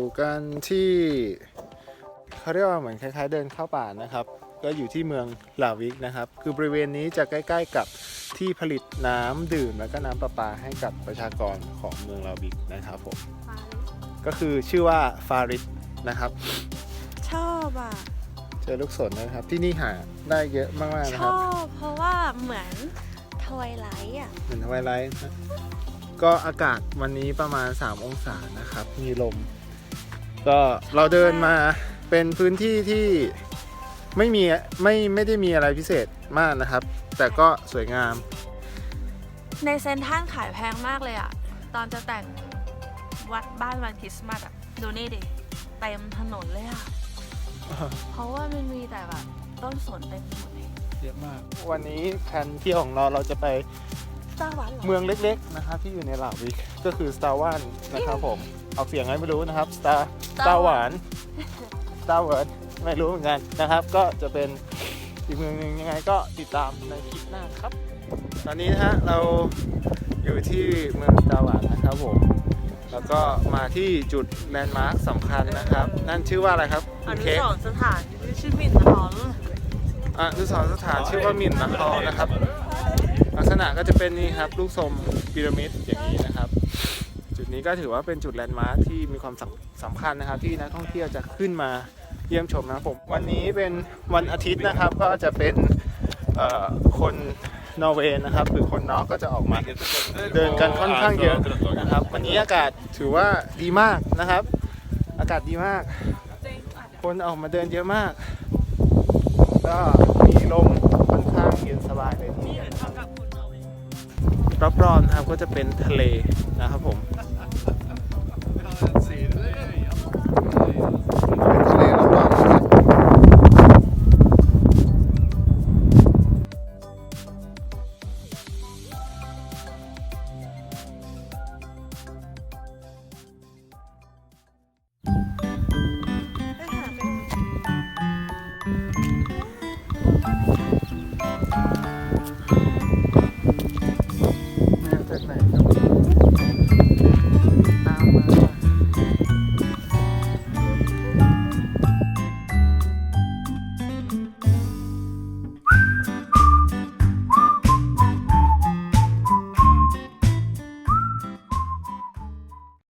เราอยู่กันที่เขาเรียกว่าเหมือนคล้าย ๆ เดินเข้าป่านะครับ ก็อยู่ที่เมืองลาวิกนะครับ คือบริเวณนี้จะใกล้ ๆ กับที่ผลิตน้ำดื่มแล้วก็น้ำประปาให้กับประชากรของเมืองลาวิกนะครับผมก็คือชื่อว่าฟาริสนะครับ ชอบอะเจอลูกสนนะครับ ที่นี่หาได้เยอะมากๆนะชครับอบเพราะว่าเหมือนทวายไลท์อะเหมือนทวายไลท์นะก็อากาศวันนี้ประมาณ 3 องศานะครับ มีลม ก็เราเดินมาเป็นพื้นที่ที่ไม่มีไม่ไม่ได้มีอะไรพิเศษมากนะครับ แต่ก็สวยงาม ในเซนทรันขายแพงมากเลยอะตอนจะแต่งวัดบ้านวันคริสต์มาสอะดูนี่ดิเต็มถนนเลยอะเพราะว่ามันมีแต่แบบต้นสนเต็มไปหมดเลยเยอะมาก วันนี้แผนเที่ยวของเราเราจะไป จ้าหวานเหรอ เมืองเล็กๆนะครับที่อยู่ในลาวิกก็คือสตาร์วันนะครับผมเอาเสียงไงไม่รู้นะครับสตาร์สตาร์หวานสตาร์เวิร์ดไม่รู้เหมือนกันนะครับ ก็จะเป็นอีกเมืองหนึ่งยังไงก็ติดตามในคลิปหน้าครับ ตอนนี้นะฮะเราอยู่ที่เมืองสตาร์หวานนะครับผมแล้วก็มาที่จุดแลนด์มาร์คสำคัญนะครับ นั่นชื่อว่าอะไรครับอคุณนุเค้กสรณ์สถานชื่อมินนะคะอนุสรณ์สถานชื่อว่ามินนครนะครับลัก ษณะก็จะเป็นนี่ครับลูกทรงพีระมิดอย่างนี้นะครับ จุดนี้ก็ถือว่าเป็นจุดแลนด์มาร์คที่มีความสำสำคัญนะครับ ที่นักท่องเที่ยวจะขึ้นมาเยี่ยมชมนะผม วันนี้เป็นวันอาทิตย์นะครับ ก็จะเป็นคนนอร์เวย์นะครับหรือคนนอกก็จะออกมาเดินกันค่อนข้างเยอะนะครับ วันนี้อากาศถือว่าดีมากนะครับ อากาศดีมาก คนออกมาเดินเยอะมาก ก็มีลมค่อนข้างเย็นสบายเลยทีเดียว รอบๆนะครับก็จะเป็นทะเลนะครับผม